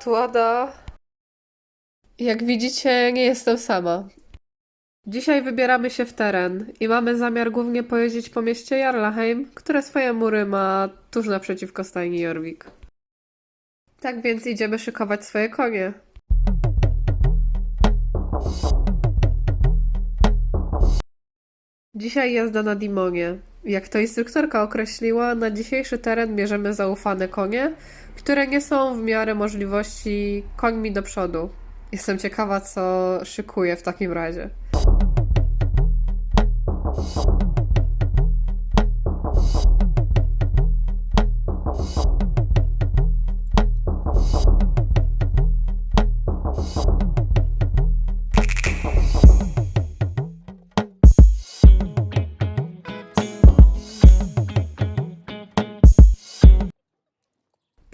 Tu Ada. Jak widzicie, nie jestem sama. Dzisiaj wybieramy się w teren i mamy zamiar głównie pojeździć po mieście Jarlaheim, które swoje mury ma tuż naprzeciwko stajni Jorvik. Tak więc idziemy szykować swoje konie. Dzisiaj jazda na Dimonie. Jak to instruktorka określiła, na dzisiejszy teren bierzemy zaufane konie, które nie są w miarę możliwości końmi do przodu. Jestem ciekawa, co szykuje w takim razie.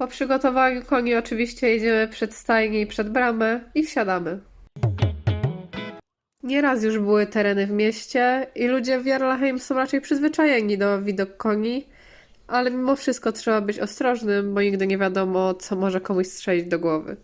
Po przygotowaniu koni oczywiście jedziemy przed stajnię i przed bramę i wsiadamy. Nieraz już były tereny w mieście i ludzie w Jarlaheim są raczej przyzwyczajeni do widok koni, ale mimo wszystko trzeba być ostrożnym, bo nigdy nie wiadomo, co może komuś strzelić do głowy.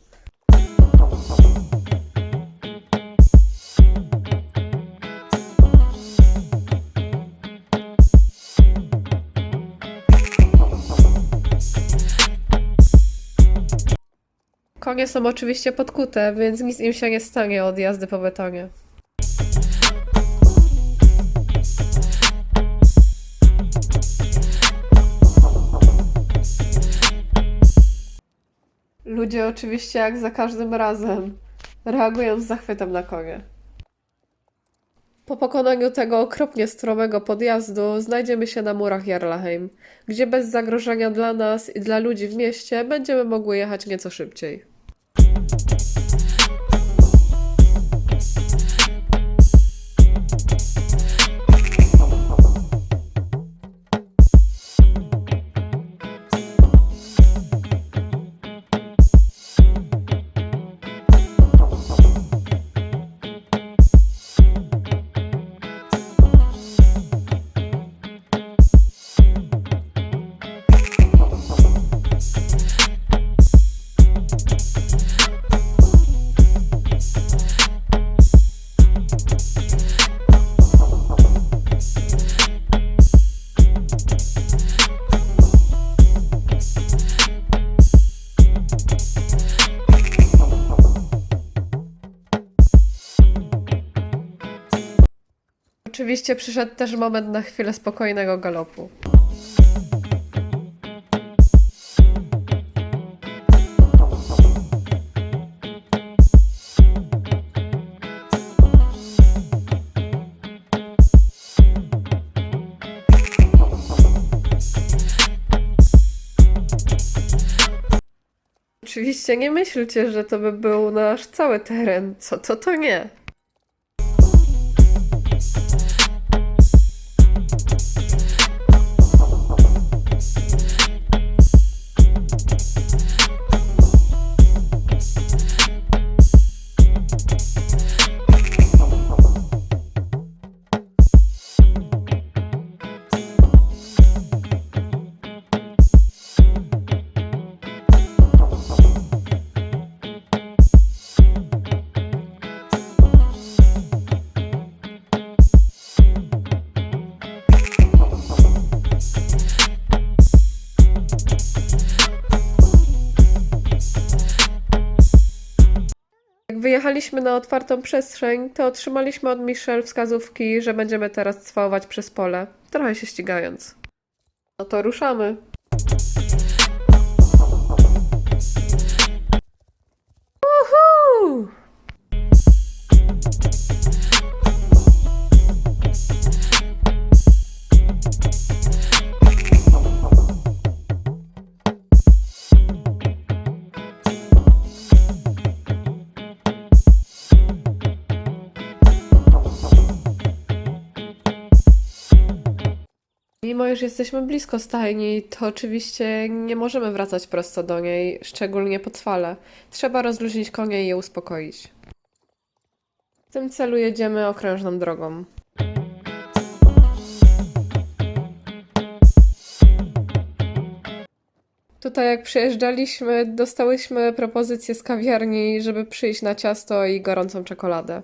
Konie są oczywiście podkute, więc nic im się nie stanie od jazdy po betonie. Ludzie oczywiście jak za każdym razem reagują z zachwytem na konie. Po pokonaniu tego okropnie stromego podjazdu znajdziemy się na murach Jarlaheim, gdzie bez zagrożenia dla nas i dla ludzi w mieście będziemy mogły jechać nieco szybciej. Oczywiście przyszedł też moment na chwilę spokojnego galopu. Oczywiście nie myślcie, że to by był nasz cały teren. Co to, to nie. Wyjechaliśmy na otwartą przestrzeń, to otrzymaliśmy od Michelle wskazówki, że będziemy teraz cwałować przez pole, trochę się ścigając. No to ruszamy. Mimo iż jesteśmy blisko stajni, to oczywiście nie możemy wracać prosto do niej, szczególnie po cwale. Trzeba rozluźnić konie i je uspokoić. W tym celu jedziemy okrężną drogą. Tutaj jak przyjeżdżaliśmy, dostałyśmy propozycję z kawiarni, żeby przyjść na ciasto i gorącą czekoladę.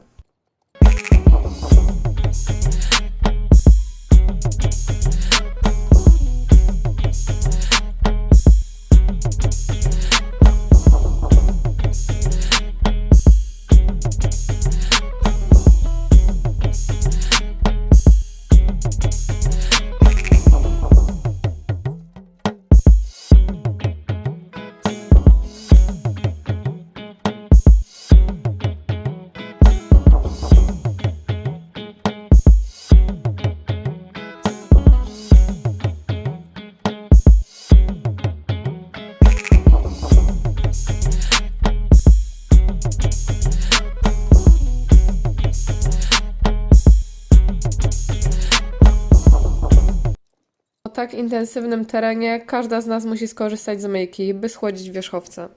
Tak intensywnym terenie każda z nas musi skorzystać z myjki, by schłodzić wierzchowce.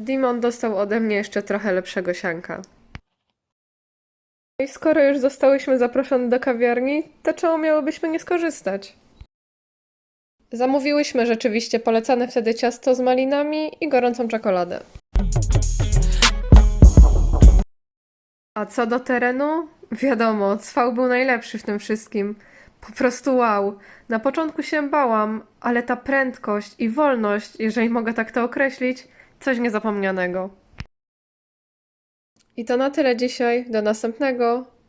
Dimon dostał ode mnie jeszcze trochę lepszego sianka. I skoro już zostałyśmy zaproszone do kawiarni, to czemu miałybyśmy nie skorzystać? Zamówiłyśmy rzeczywiście polecane wtedy ciasto z malinami i gorącą czekoladę. A co do terenu? Wiadomo, Cwał był najlepszy w tym wszystkim. Po prostu wow. Na początku się bałam, ale ta prędkość i wolność, jeżeli mogę tak to określić, coś niezapomnianego. I to na tyle dzisiaj. Do następnego.